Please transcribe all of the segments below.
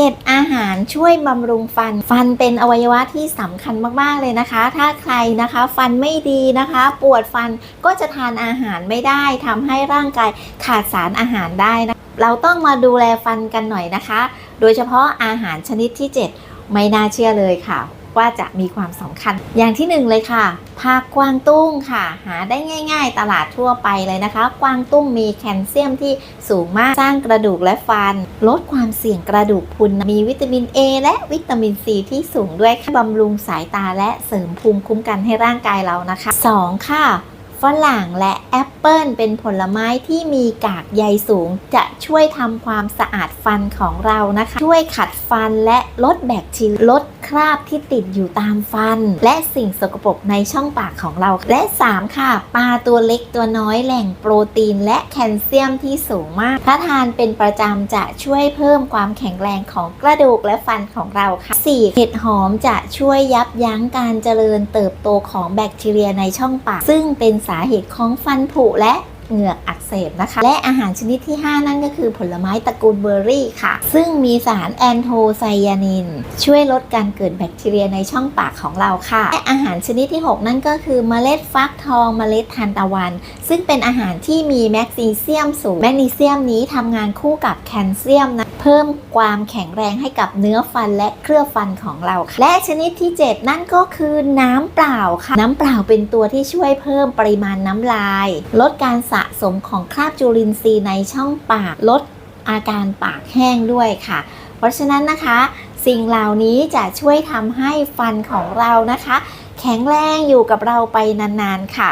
7 อาหารช่วยบำรุงฟัน ฟันเป็นอวัยวะที่สำคัญมากๆเลยนะคะ ถ้าใครนะคะฟันไม่ดีนะคะ ปวดฟันก็จะทานอาหารไม่ได้ทำให้ร่างกายขาดสารอาหารได้นะเราต้องมาดูแลฟันกันหน่อยนะคะ โดยเฉพาะอาหารชนิดที่ 7 ไม่น่าเชื่อเลยค่ะ ว่าจะมีความสำคัญ อย่างที่หนึ่งเลยค่ะผักกวางตุ้งค่ะ หาได้ง่าย ๆ ตลาดทั่วไปเลยนะคะ กวางตุ้งมีแคลเซียมที่สูงมากสร้างกระดูกและฟัน ลดความเสี่ยงกระดูกพุนมีวิตามิน A และวิตามิน C ที่สูงด้วยค่ะบำรุงสายตาและเสริมภูมิคุ้มกันให้ร่างกายเรานะคะ 2 ค่ะฝรั่งและแอปเปิลเป็นผลไม้ที่มีกากใยสูง จะช่วยทำความสะอาดฟันของเรานะคะ ช่วยขัดฟันและลดแบคทีเรียลดคราบที่ติดอยู่ตามฟัน และสิ่งสกปรกในช่องปากของเรา และ 3 ค่ะ ปลาตัวเล็กตัวน้อยแหล่งโปรตีน และแคลเซียมที่สูงมาก ถ้าทานเป็นประจำจะช่วยเพิ่มความแข็งแรงของกระดูกและฟันของเราค่ะ 4. เห็ดหอมจะช่วยยับยั้งการเจริญเติบโตของแบคทีเรียในช่องปาก ซึ่งเป็นสาเหตุของฟันผุและ เหงือกอักเสบนะคะ และอาหารชนิดที่ 5 นั่นก็คือผลไม้ตระกูลเบอร์รี่ค่ะ ซึ่งมีสารแอนโทไซยานิน ช่วยลดการเกิดแบคทีเรียในช่องปากของเราค่ะ และอาหารชนิดที่ 6 นั่นก็คือเมล็ดฟักทองเมล็ดทานตะวัน ซึ่งเป็นอาหารที่มีแมกนีเซียมสูงแมกนีเซียมนี้ทำงานคู่กับแคลเซียมนะเพิ่มความแข็งแรงให้กับเนื้อฟันและเคลือบฟันของเราค่ะ และชนิดที่ 7 นั่นก็คือน้ำเปล่าค่ะ น้ำเปล่าเป็นตัวที่ช่วยเพิ่มปริมาณน้ำลาย ลดการสะสมของคราบจุลินทรีย์ในช่องปากลดอาการปากแห้งด้วยค่ะ เพราะฉะนั้นนะคะ สิ่งเหล่านี้จะช่วยทำให้ฟันของเรานะคะ แข็งแรงอยู่กับเราไปนานๆค่ะ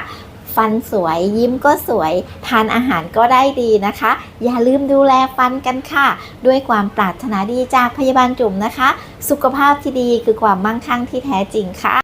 ฟันสวยยิ้มก็สวย ทานอาหารก็ได้ดีนะคะ อย่าลืมดูแลฟันกันค่ะ ด้วยความปรารถนาดีจากพยาบาลจุ๋มนะคะ สุขภาพที่ดีคือความมั่งคั่งที่แท้จริงค่ะ